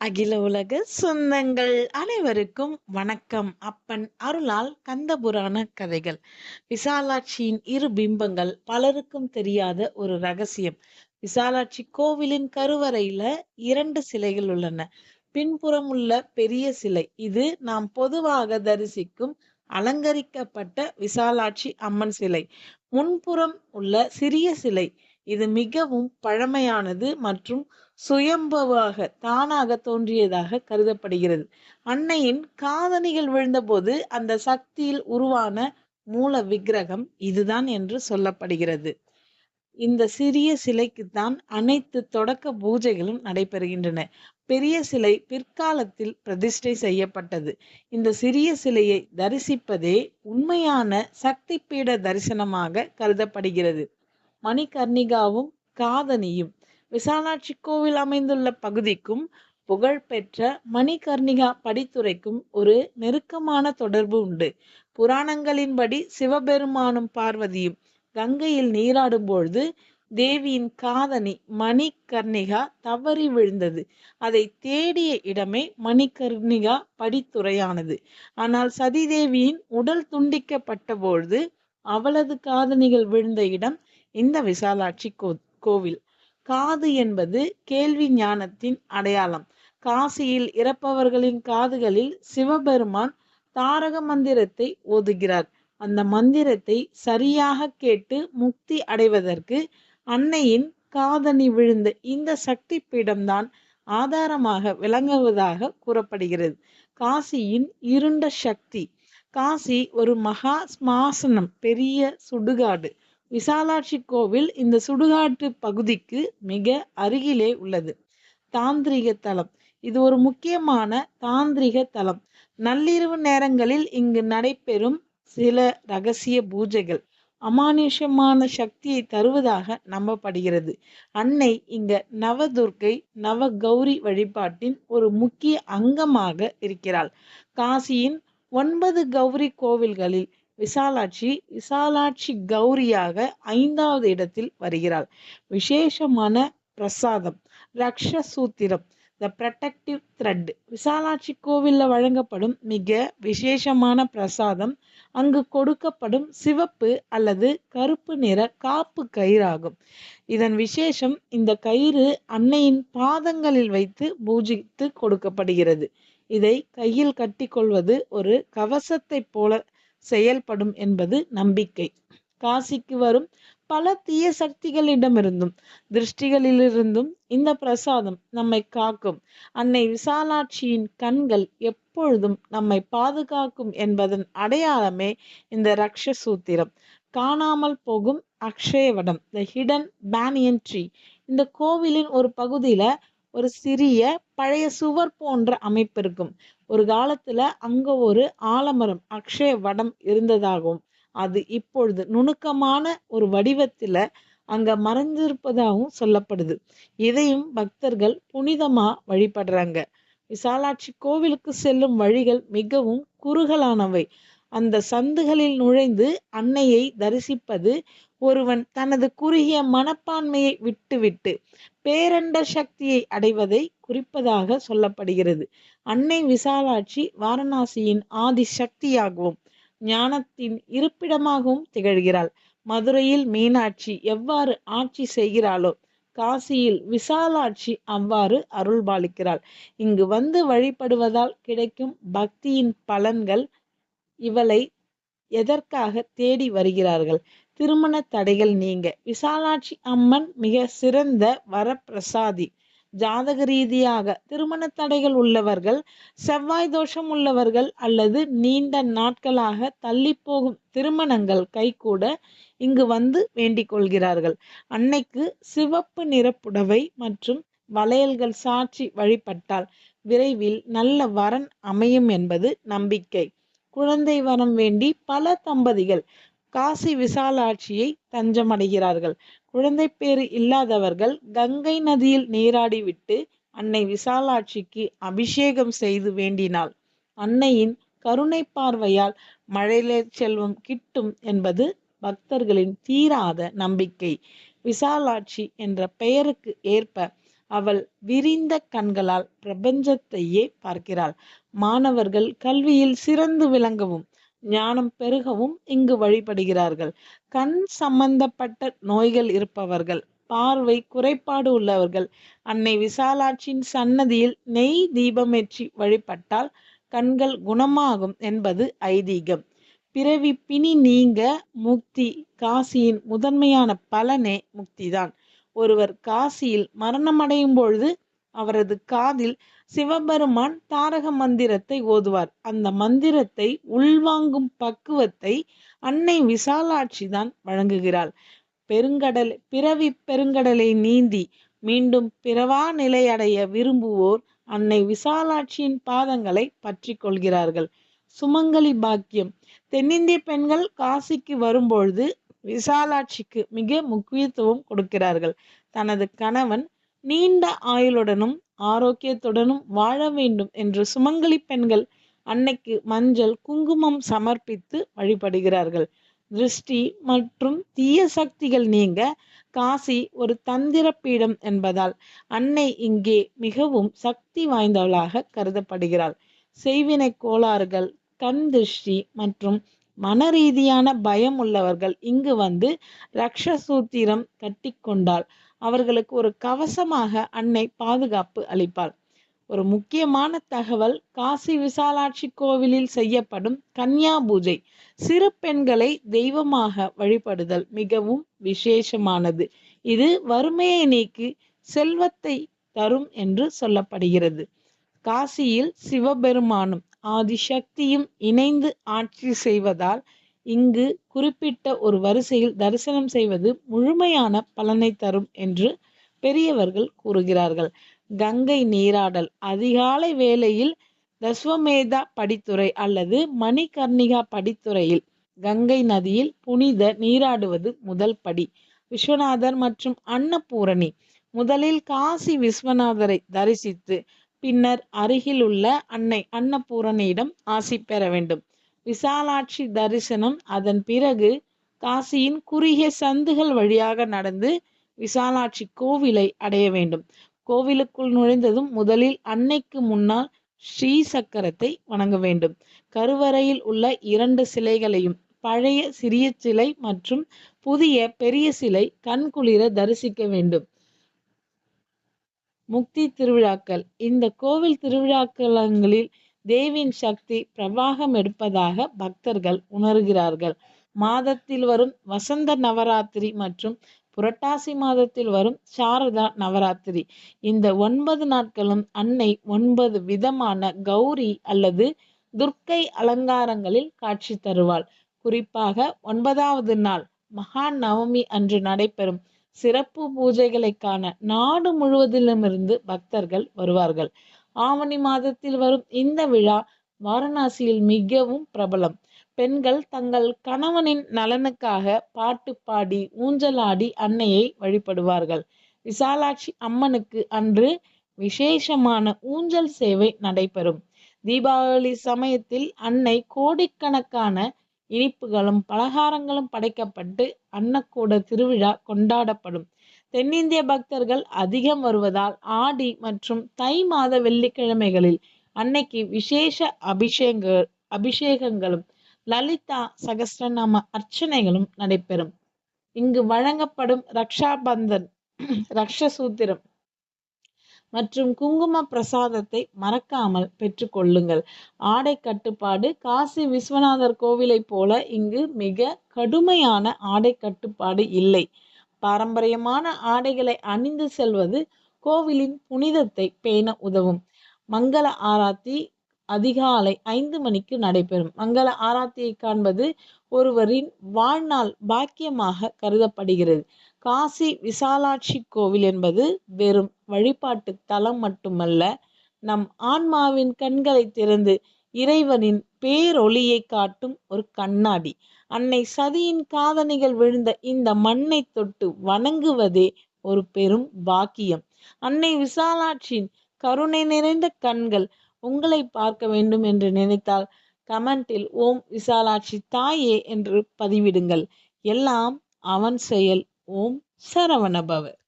அகில உலக சொந்தங்கள் அனைவருக்கும் வணக்கம். அப்பன் அருளால் கந்தபுராண கதைகள். விசாலாட்சியின் இரு பிம்பங்கள் பலருக்கும் தெரியாத ஒரு ரகசியம். விசாலாட்சி கோவிலின் கருவறையில இரண்டு சிலைகள் உள்ளன. பின்புறம் உள்ள பெரிய சிலை. இது நாம் பொதுவாக தரிசிக்கும் அலங்கரிக்கப்பட்ட விசாலாட்சி அம்மன் சிலை. முன்புறம் உள்ள சிறிய சிலை. இது மிகவும் பழமையானது மற்றும் சுயம்பவாக தானாக தோன்றியதாக கருதப்படுகிறது. அன்னையின் காதணிகள் விழுந்தபோது அந்த சக்தியில் உருவான மூல விக்கிரகம் இதுதான் என்று சொல்லப்படுகிறது. இந்த சிறிய சிலைக்குத்தான் அனைத்து தொடக்க பூஜைகளும் நடைபெறுகின்றன. பெரிய சிலை பிற்காலத்தில் பிரதிஷ்டை செய்யப்பட்டது. இந்த சிறிய சிலையை தரிசிப்பதே உண்மையான சக்தி பீட தரிசனமாக கருதப்படுகிறது. மணிகர்ணிகாவும் காதனியும் விசாலாட்சி கோவில் அமைந்துள்ள பகுதிக்கும் புகழ்பெற்ற மணிகர்ணிகா படித்துறைக்கும் ஒரு நெருக்கமான தொடர்பு உண்டு. புராணங்களின்படி சிவபெருமானும் பார்வதியும் கங்கையில் நீராடும் பொழுது தேவியின் காதணி மணிகர்ணிகா தவறி விழுந்தது. அதை தேடிய இடமே மணிகர்ணிகா படித்துறையானது. ஆனால் சதிதேவியின் உடல் துண்டிக்கப்பட்ட பொழுது அவளது காதணிகள் விழுந்த இடம் இந்த விசாலாட்சி கோ கோவில். காது என்பது கேள்வி ஞானத்தின் அடையாளம். காசியில் இறப்பவர்களின் காதுகளில் சிவபெருமான் தாரக மந்திரத்தை ஓதுகிறார். அந்த மந்திரத்தை சரியாக கேட்டு முக்தி அடைவதற்கு அன்னையின் காதணி விழுந்த இந்த சக்தி பீடம்தான் ஆதாரமாக விளங்குவதாக கூறப்படுகிறது. காசியின் இருண்ட சக்தி. காசி ஒரு மகா ஸ்மாசனம் பெரிய சுடுகாடு. விசாலாட்சி கோவில் இந்த சுடுகாட்டு பகுதிக்கு மிக அருகிலே உள்ளது. தாந்திரிக தலம். இது ஒரு முக்கியமான தாந்திரிக தலம். நள்ளிரவு நேரங்களில் இங்கு நடைபெறும் சில ரகசிய பூஜைகள். அமானுஷமான சக்தியை தருவதாக நம்பப்படுகிறது. அன்னை இங்க நவதுர்க்கை நவ கௌரி வழிபாட்டின் ஒரு முக்கிய அங்கமாக இருக்கிறாள். காசியின் ஒன்பது கௌரி கோவில்களில் விசாலாட்சி விசாலாட்சி கௌரியாக ஐந்தாவது இடத்தில் வருகிறாள். விசேஷமான பிரசாதம் ரக்ஷ சூத்திரம் த ப்ரொடெக்டிவ் த்ரெட் விசாலாட்சி கோவிலில் வழங்கப்படும் மிக விசேஷமான பிரசாதம் அங்கு கொடுக்கப்படும் சிவப்பு அல்லது கருப்பு நிற காப்பு கயிறாகும். இதன் விசேஷம் இந்த கயிறு அன்னையின் பாதங்களில் வைத்து பூஜித்து கொடுக்கப்படுகிறது. இதை கையில் கட்டிக்கொள்வது ஒரு கவசத்தை போல செயல்படும் என்பது நம்பிக்கை. காசிக்கு வரும் பல தீய சக்திகளிடமிருந்தும் திருஷ்டிகளிலிருந்தும் இந்த பிரசாதம் நம்மை காக்கும். அன்னை விசாலாட்சியின் கண்கள் எப்பொழுதும் நம்மை பாதுகாக்கும் என்பதன் அடையாளமே இந்த ரக்ஷ சூத்திரம் காணாமல் போகும் Akshayavatam the hidden banyan tree இந்த கோவிலின் ஒரு பகுதியில ஒரு சிறிய பழைய சுவர் போன்ற அமைப்பு இருக்கும். ஒரு காலத்துல அங்க ஒரு ஆலமரம் அக்ஷய வடம் இருந்ததாகவும் அது இப்பொழுது நுணுக்கமான ஒரு வடிவத்துல அங்க மறைஞ்சிருப்பதாகவும் சொல்லப்படுது. இதையும் பக்தர்கள் புனிதமா வழிபடுறாங்க. விசாலாட்சி கோவிலுக்கு செல்லும் வழிகள் மிகவும் குறுகலானவை. அந்த சந்துகளில் நுழைந்து அன்னையை தரிசிப்பது ஒருவன் தனது குறுகிய மனப்பான்மையை விட்டுவிட்டு பேரண்ட சக்தியை அடைவதை குறிப்பதாக சொல்லப்படுகிறது. அன்னை விசாலாட்சி வாரணாசியின் ஆதி சக்தியாகவும் ஞானத்தின் இருப்பிடமாகவும் திகழ்கிறாள். மதுரையில் மீனாட்சி எவ்வாறு ஆட்சி செய்கிறாளோ காசியில் விசாலாட்சி அவ்வாறு அருள்பாலிக்கிறாள். இங்கு வந்து வழிபடுவதால் கிடைக்கும் பக்தியின் பலன்கள் இவளை எதற்காக தேடி வருகிறார்கள்? திருமண தடைகள் நீங்க. விசாலாட்சி அம்மன் மிக சிறந்த வரப்பிரசாதி. ஜாதக ரீதியாக திருமண தடைகள் உள்ளவர்கள் செவ்வாய் தோஷம் உள்ளவர்கள் அல்லது நீண்ட நாட்களாக தள்ளி போகும் திருமணங்கள் கைகூட இங்கு வந்து வேண்டிக் கொள்கிறார்கள். அன்னைக்கு சிவப்பு நிற புடவை மற்றும் வளையல்கள் சாட்சி வழிபட்டால் விரைவில் நல்ல வரன் அமையும் என்பது நம்பிக்கை. குழந்தை வரம் வேண்டி பல தம்பதிகள் காசி விசாலாட்சியை தஞ்சமடைகிறார்கள். குழந்தை பேறு இல்லாதவர்கள் கங்கை நதியில் நீராடிவிட்டு அன்னை விசாலாட்சிக்கு அபிஷேகம் செய்து வேண்டினாள். அன்னையின் கருணை பார்வையால் மழையிலே செல்வம் கிட்டும் என்பது பக்தர்களின் தீராத நம்பிக்கை. விசாலாட்சி என்ற பெயருக்கு ஏற்ப அவள் விரிந்த கண்களால் பிரபஞ்சத்தையே பார்க்கிறாள். மாணவர்கள் கல்வியில் சிறந்து விளங்கவும் ஞானம் பெருகவும் இங்கு வழிபடுகிறார்கள். கண் சம்பந்தப்பட்ட நோய்கள் இருப்பவர்கள் பார்வை குறைபாடு உள்ளவர்கள் அன்னை விசாலாட்சியின் சன்னதியில் நெய் தீபமேற்றி வழிபட்டால் கண்கள் குணமாகும் என்பது ஐதீகம். பிறவி பிணி நீங்க முக்தி காசியின் முதன்மையான பலனே முக்திதான். ஒருவர் காசியில் மரணமடையும் பொழுது அவரது காதில் சிவபெருமான் தாரக மந்திரத்தை ஓதுவார். அந்த மந்திரத்தை உள்வாங்கும் பக்குவத்தை அன்னை விசாலாட்சி தான் வழங்குகிறாள். பெருங்கடல் பிறவி பெருங்கடலை நீந்தி மீண்டும் பிறவா நிலையடைய விரும்புவோர் அன்னை விசாலாட்சியின் பாதங்களை பற்றி கொள்கிறார்கள். சுமங்கலி பாக்கியம். தென்னிந்திய பெண்கள் காசிக்கு வரும்பொழுது விசாலாட்சிக்கு மிக முக்கியத்துவம் கொடுக்கிறார்கள். தனது கணவன் நீண்ட ஆயுளுடனும் ஆரோக்கியத்துடனும் வாழ வேண்டும் என்று சுமங்கலி பெண்கள் அன்னைக்கு மஞ்சள் குங்குமம் சமர்ப்பித்து வழிபடுகிறார்கள். திருஷ்டி மற்றும் தீய சக்திகள் நீங்க காசி ஒரு தந்திர பீடம் என்பதால் அன்னை இங்கே மிகவும் சக்தி வாய்ந்தவளாக கருதப்படுகிறாள். செய்வினை கோளாறுகள் கண் திருஷ்டி மற்றும் மன ரீதியான பயம் உள்ளவர்கள் இங்கு வந்து ரக்ஷசூத்திரம் கட்டி கொண்டால் அவர்களுக்கு ஒரு கவசமாக அன்னை பாதுகாப்பு அளிப்பாள். ஒரு முக்கியமான தகவல் காசி விசாலாட்சி கோவிலில் செய்யப்படும் கன்யா பூஜை சிறு பெண்களை தெய்வமாக வழிபடுதல் மிகவும் விசேஷமானது. இது வறுமையை நீக்கி செல்வத்தை தரும் என்று சொல்லப்படுகிறது. காசியில் சிவபெருமானும் ஆதிசக்தியும் இணைந்து ஆட்சி செய்வதால் இங்கு குறிப்பிட்ட ஒரு வரிசையில் தரிசனம் செய்வது முழுமையான பலனை தரும் என்று பெரியவர்கள் கூறுகிறார்கள். கங்கை நீராடல் அதிகாலை வேளையில் தஸ்வமேதா படித்துறை அல்லது மணிகர்ணிகா படித்துறையில் கங்கை நதியில் புனித நீராடுவது முதல் படி. விஸ்வநாதர் மற்றும் அன்னபூரணி முதலில் காசி விஸ்வநாதரை தரிசித்து பின்னர் அருகில் உள்ள அன்னை அன்னபூரணியிடம் ஆசி பெற வேண்டும். விசாலாட்சி தரிசனம் அதன் பிறகு காசியின் குறுகிய சந்துகள் வழியாக நடந்து விசாலாட்சி கோவிலை அடைய வேண்டும். கோவிலுக்குள் நுழைந்ததும் முதலில் அன்னைக்கு முன்னால் ஸ்ரீ சக்கரத்தை வணங்க வேண்டும். கருவறையில் உள்ள இரண்டு சிலைகளையும் பழைய சிறிய சிலை மற்றும் புதிய பெரிய சிலை கண்குளிர தரிசிக்க வேண்டும். முக்தி திருவிழாக்கள். இந்த கோவில் திருவிழாக்களங்களில் தேவியின் சக்தி பிரவாகம் எடுப்பதாக பக்தர்கள் உணர்கிறார்கள். மாதத்தில் வரும் வசந்த நவராத்திரி மற்றும் புரட்டாசி மாதத்தில் வரும் சாரதா நவராத்திரி. இந்த ஒன்பது நாட்களும் அன்னை ஒன்பது விதமான கௌரி அல்லது துர்க்கை அலங்காரங்களில் காட்சி தருவாள். குறிப்பாக ஒன்பதாவது நாள் மகா நவமி அன்று நடைபெறும் சிறப்பு பூஜைகளை காண நாடு முழுவதிலுமிருந்து பக்தர்கள் வருவார்கள். ஆவணி மாதத்தில் வரும் இந்த விழா வாரணாசியில் மிகவும் பிரபலம். பெண்கள் தங்கள் கணவனின் நலனுக்காக பாட்டு பாடி ஊஞ்சலாடி அன்னையை வழிபடுவார்கள். விசாலாட்சி அம்மனுக்கு அன்று விசேஷமான ஊஞ்சல் சேவை நடைபெறும். தீபாவளி சமயத்தில் அன்னை கோடிக்கணக்கான இனிப்புகளும் பலகாரங்களும் படைக்கப்பட்டு அன்னக்கூட திருவிழா கொண்டாடப்படும். தென்னிந்திய பக்தர்கள் அதிகம் வருவதால் ஆடி மற்றும் தை மாத வெள்ளிக்கிழமைகளில் அன்னைக்கு விசேஷ அபிஷேக அபிஷேகங்களும் லலிதா சகஸ்ரநாம அர்ச்சனைகளும் நடைபெறும். இங்கு வழங்கப்படும் ரக்ஷாபந்தன் ரக்ஷசூத்திரம் மற்றும் குங்கும பிரசாதத்தை மறக்காமல் பெற்றுக்கொள்ளுங்கள் ஆடை கட்டுப்பாடு காசி விஸ்வநாதர் கோவிலை போல இங்கு மிக கடுமையான ஆடை கட்டுப்பாடு இல்லை. பாரம்பரியமான ஆடைகளை அணிந்து செல்வது கோவிலின் புனிதத்தை பேண உதவும். மங்கள ஆராத்தி அதிகாலை ஐந்து மணிக்கு நடைபெறும். மங்கள ஆராத்தியை காண்பது ஒருவரின் வாழ்நாள் பாக்கியமாக கருதப்படுகிறது. காசி விசாலாட்சி கோவில் என்பது வெறும் வழிபாட்டு தலம் மட்டுமல்ல நம் ஆன்மாவின் கண்களை திறந்து இறைவனின் பேரொளியை காட்டும் ஒரு கண்ணாடி. அன்னை சதியின் காதணிகள் விழுந்த இந்த மண்ணை தொட்டு வணங்குவதே ஒரு பெரும் பாக்கியம். அன்னை விசாலாட்சியின் கருணை நிறைந்த கண்கள் உங்களை பார்க்க வேண்டும் என்று நினைத்தால் கமெண்டில் ஓம் விசாலாட்சி தாயே என்று பதிவிடுங்கள். எல்லாம் அவன் செயல் ஓம் சரவணபவர்